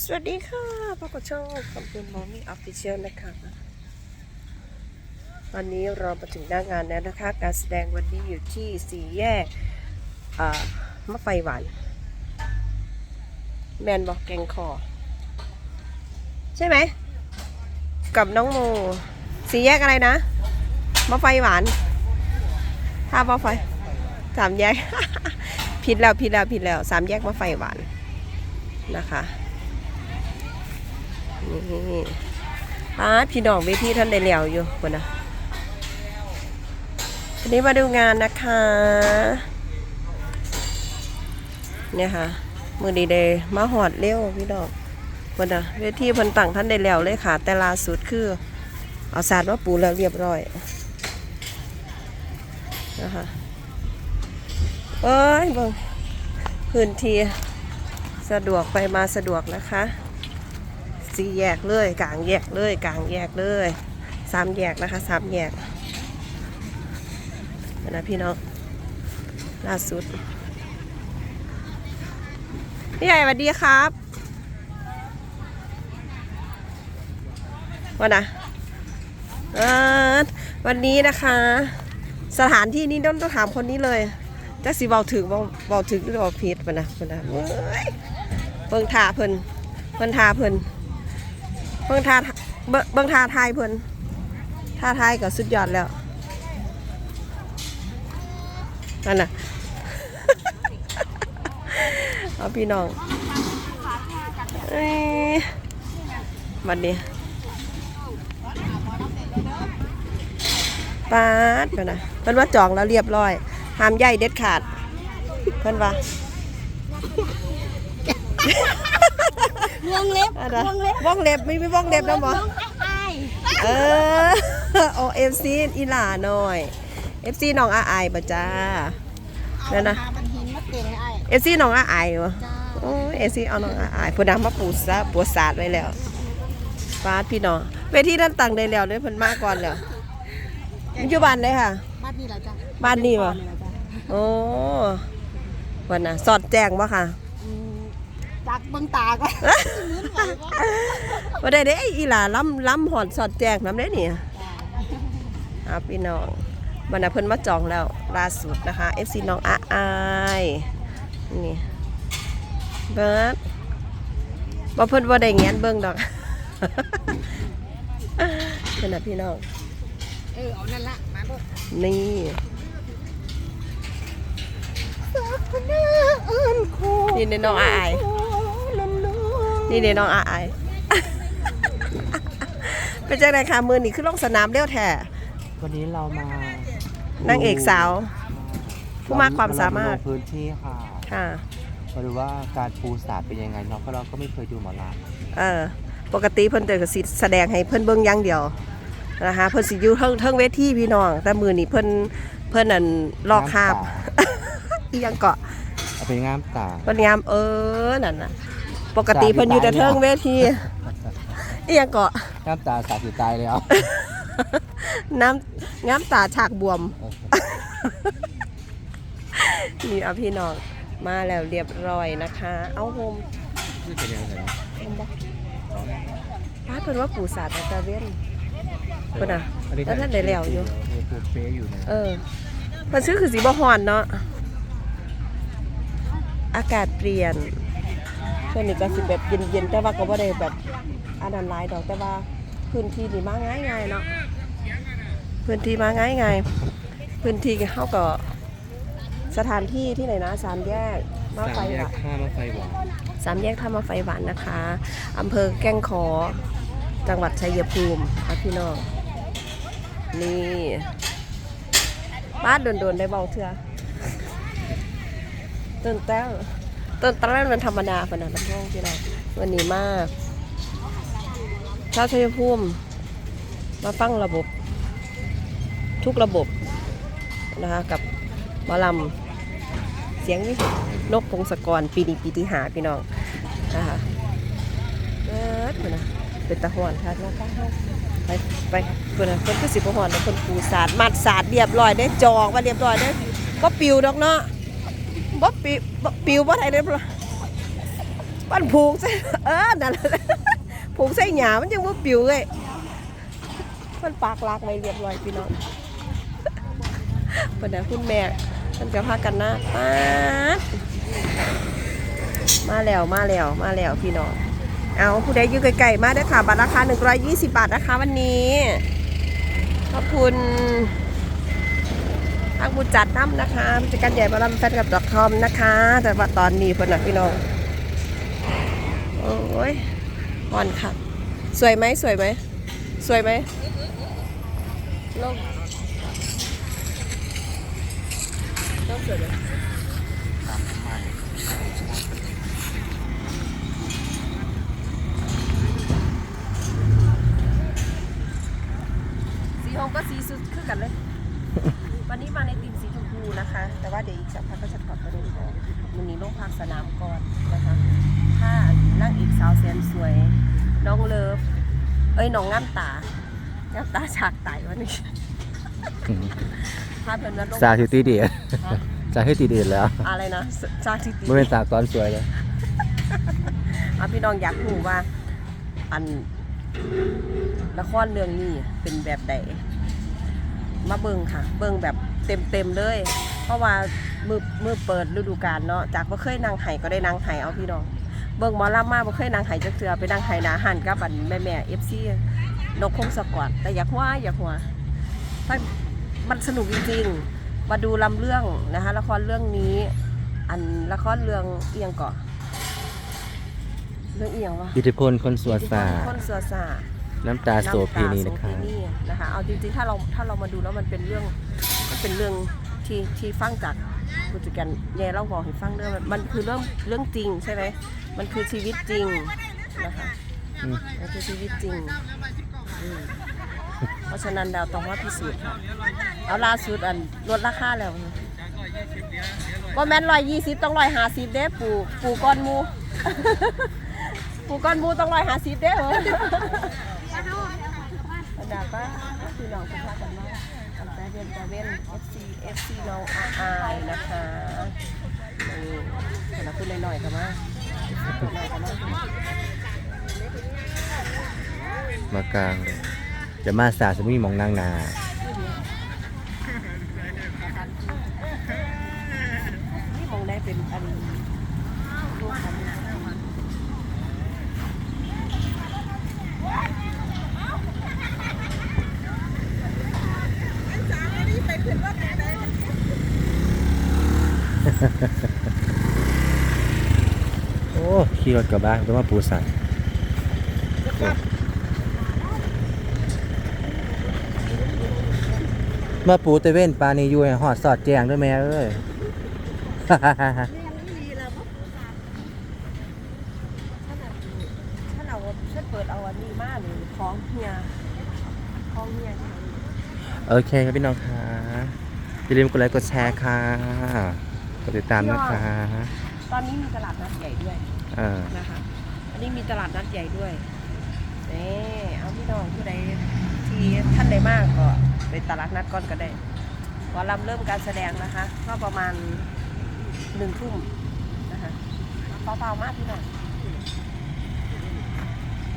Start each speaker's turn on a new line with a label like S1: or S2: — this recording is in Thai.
S1: สวัสดีค่ะพบกับช่องคำพูนมอมี่ออฟฟิเชียลนะคะวันนี้เรามาถึงหน้างานแล้วนะคะ การแสดงวันนี้อยู่ที่สี่แยกอ่มะไฟหวาน แมนบอกแกงคอ ใช่ไหม กับน้องโม สี่แยกอะไรนะมะไฟหวานท่ามะไฟสามแยก ผิดแล้วผิดแล้วผิดแล้วสามแยกมะไฟหวานนะคะ นี่ป้าพี่น้องเวทีท่านได้แล้วอยู่คนนะวันนี้มาดูงานนะคะ เนี่ยค่ะ มือดีเดย์มาหอดเร็วพี่น้องคนนะเวทีพันต่างท่านได้แล้วเลยค่ะ แต่ล่าสุดคือ เอาสาดมาปูแล้วเรียบร้อยนะคะเอ้ยเบิ่งพื้นที่สะดวกไปมาสะดวกนะคะ สี่แยกเลยกลางแยกเลยกลางแยกเลยสามแยกนะคะสามแยกนะพี่น้องล่าสุดพี่ใหญ่สวัสดีครับวันนะวันนี้นะคะ สถานที่นี้ต้องต้องถามคนนี้เลยจักสิเบาถึงเบาเบาถึงหรือเบาผิดปะนะปะนะเบิ่งท่าเพิ่นเพิ่นท่าเพิ่น บิ่งทาเบิ่งเบิ่งทาทายเพิ่นทาทายก็สุดยอดแล้วนั่นน่ะเอาพี่น้องเอ้ยวันนี้ปาดเพิ่นน่ะเพิ่นว่าจองแล้วเรียบร้อยห้ามใหญ่เด็ดขาด เพิ่นว่า
S2: วงเล็บ
S1: อะไร
S2: วงเล็บ
S1: ว่องเล็บไม่มีว่องเล็บนะหมอ
S2: ไอ้
S1: เออโอเอฟซีอีหลาหน่อยเอฟซีน้องอาอายบ่จ้านั่นนะ
S2: เอาบันหินมาเก่งไอ้
S1: เอฟซีน้องอาอายวะ
S2: จ้า
S1: โอ้เอฟซีเอาน้องอาอายผู้นำมาปูซะปูศาสตร์ไว้แล้วฟาดพี่น้องเวทีด้านตังได้แล้วเด้อเพิ่นมาก่อนแล้วปัจจุบันเลยค่ะ
S2: บ้านนี้เหรอจ้า
S1: บ้านนี้วะ
S2: เหรอจ้า
S1: โอ้วันน่ะ สอดแจงบ่ค่ะ
S2: อืม จากเบิ่งตาก็
S1: บ่ได้เด้อีหลาล้ำล้ำหอดสอดแจงนำได้นี่
S2: จ้า
S1: ครับพี่น้องวันนี้เพิ่นมาจองแล้วล่าสุดนะคะ FC น้องอาอายนี่เบิร์ดบ่เพิ่นบ่ได้แงนเบิ่งดอกเพิ่นน่ะพี่น้อง
S2: เออเอานั่นละมาเบิ่ง
S1: นี่นี่ในน้องอาอาย นี่ในน้องอาอายเป็นจังไดคะมือนี่คือลงสนามเร็วแท้
S3: วันนี้เรามานา
S1: งเอกสาว ผู้มากความสามารถ
S3: ลงพื้นที่ค่ะ
S1: ค่ะ
S3: มาดูว่าการปูสาดเป็นยังไงเนาะเพราะเราก็ไม่เคยดูหมอล
S1: เออปกติเพิ่นจะสิแสดงให้เพิ่นเบิ่งอย่างเดียวนะคะเพิ่นสิอยู่เทิงเทิงเวทีพี่น้อง แต่มือนี่เพิ่นเพิ่นนั่นำลอกคาบ
S3: น้ำต
S1: อีหยังเกาะ
S3: เอาเป็นงามตา
S1: เพิ่นงามเออนั่นน่ะ ปกติเพิ่นอยู่แต่เทิงเวทีอีหยังเกาะ
S3: น้ำตาสาดสิตายเลยเอา
S1: น้ำน้ำตาฉากบวม นี่เอาพี่น้องมาแล้วเรียบร้อยนะคะ เอาโฮม
S3: นี่เป็นยังไง
S1: โฮมบ่ป้าเพิ่นว่าปู่ศาสตร์ตะเวนเพิ่นน่ะแล้วท่านได้แล้วอยู่
S3: ปูเป๊ะอยู่นะ
S1: เออมันซื้อคือสีบ่ฮ้อนเนาะอากาศเปลี่ยน ช่วงนี้ก็สิแบบเย็นๆแต่ว่าก็บ่ได้แบบอันนั้นหลายดอกแต่ว่าพื้นที่นี่มาง่ายๆเนาะพื้นที่มาง่ายๆพื้นที่เฮาก็สถานที่ที่ไหนนะสามแยกมาไฟ
S3: สามแย
S1: ห
S3: ก
S1: วาน
S3: ข้ามมาไฟหวาน
S1: สามแยกท่ามาไฟหวานนะคะอำเภอแก้งขอจังหวัดชัยภูมิค่ะพี่น้องนี่บ้านโดนๆได้เบาเถื่อต้นแต้ว ต้นแต้วมันธรรมดาขนาดนั้นพ่อพี่น้องวันนี้มากชาวชัยภูมิมาฟังระบบ ทุกระบบนะคะกับมอลำเสียงนกพงศกรปีนี้ปีที่หาพี่น้องนะคะเอิดพุ่นนะเป็นตะหอนค่ะน้องป้าเฮาไปไปคนน่ะคนคือสิบหอนนคนปูสาดมัดสาดเรียบร้อยได้จองว่าเรียบร้อยได้บ่ปิวดอกเนาะ บ่ปิวบ่ปิวบ่ได้เรียบร้อยมันผูกใส่เออนั่นผูกใส่หยามันยังว่าปิวเลยมันปากลากไว้เรียบร้อยพี่น้องวันนี้คุณแม่มันจะพากันนะป๊ามาแล้วมาแล้วมาแล้วพี่น้องเอาผู้ใดอยู่ไกลๆมาเด้ค่ะบัตรราคา120 บาทนะคะวันนี้ขอบคุณ ทางผู้จัดน้ำนะคะผู้จัดการใหญ่บารมิ์แฟนกับดอทคอมนะคะ แต่ว่าตอนนี้เพิ่นนะพี่น้อง โอ้ยอ่อนค่ะ สวยไหมสวยไหม สวยไหมลงลงสวยไหมสีหงก็สีสุดคือกันเลย วันนี้มาในทีมสีชมพูนะคะ แต่ ว่าเดี๋ยวอีกสักพักก็จะถอดประเด็นออกวันนี้ลงพักสนามก่อนนะคะถ้านั่งอีกสาวแสนสวย น้องเลิฟ เอ้ยน้องงามตางามตาฉากไตวันนี้พาเพื่อนมาลง
S3: สาธิตดีเดีย
S1: ฮะ
S3: สาธิตดีเดียแล้ว
S1: อะไรนะฉากที่ตี
S3: ไม่เป็นสากตอนสวยเลย
S1: อะพี่น้องอยากรู้ว่า อันละครเรื่องนี้เป็นแบบใดมาเบิ่งค่ะ เบิ่งแบบเต็มเต็มๆเลย เพราะว่ามือมือเปิดฤดูกาลเนาะจากว่าเคยนางไห้ก็ได้นางไห้เอาพี่น้องเบิ่งหมอลำมาบ่เคยนางไห้จักเทื่อไปนางไห้หนาหันกับอันแม่แม่เอฟซีนกพงศกรแต่อยากว่าอยากหัวถ้ามันสนุกจริงๆมาดูลำเรื่องนะคะละครเรื่องนี้ อันละครเรื่องเอียงเกาะเรื่องเอียงวะ
S3: อิทธิพลคนสวดศาสตร์
S1: คนสัวสา
S3: น้ำตาโสเพณีนะคะำ
S1: ตาโสเพณีนะคะเอาจริงๆถ้าเราถ้าเรามาดูแล้วมันเป็นเรื่องมันเป็นเรื่อง ที่ที่ฟังจากผู้จัดการแย่เล่าบอกให้ฟังเรื่องมันมันคือเรื่องเรื่องจริงใช่ไหมมันคือชีวิตจริงนะคะ
S3: อืม
S1: มันคือชีวิตจริงอืมเพราะฉะนั้นเราต้องว่าพิสูจน์ค่ะเอาล่าสุดอันลดราคาแล้วว่าแม่นร้อยยี่สิบต้องร้อยห้าสิบเด้ปูปูก้อนหมู ปูก้อนหมูต้องร้อยห้าสิบเด้เหรอขนาดว่าคือน้องคุณพ่อกันว่า ตั้งแต่เดือนตะเวน FC FC น้องอาอายนะคะนี่เราดคุณหน่อยๆกันมาหน่อยๆกันมามา
S3: กลางเลยจะมาสาสมีหมองนางนา
S1: นี่มองได้เป็นอันลูกคัน
S3: โอ้ขี่รถกลับบ้านต้องมาปูสันมาปูเตเว่นปลานีอยู่ให้หอดสอดแจงด้วยแม่เอ้ย
S1: ถ้าเราถ้าเปิดเอาอันนี้มากหรือคล้องเฮียคล้องเฮียที่ไหน
S3: โอเคครับพี่น้องค่ะอย่าลืมกดไลค์กดแชร์ค่ะ กดติดตามนะคะ
S1: ตอนนี้มีตลาดนัดใหญ่ด้วย
S3: เออ
S1: นะคะ อันนี้มีตลาดนัดใหญ่ด้วยนี่เอาพี่น้องผู้ใดที่ท่านใดมากก็ไปตลาดนัดก่อนก็ได้วอลำเริ่มการแสดงนะคะก็ประมาณหนึ่งทุ่มนะคะเบาๆมากพี่น้อง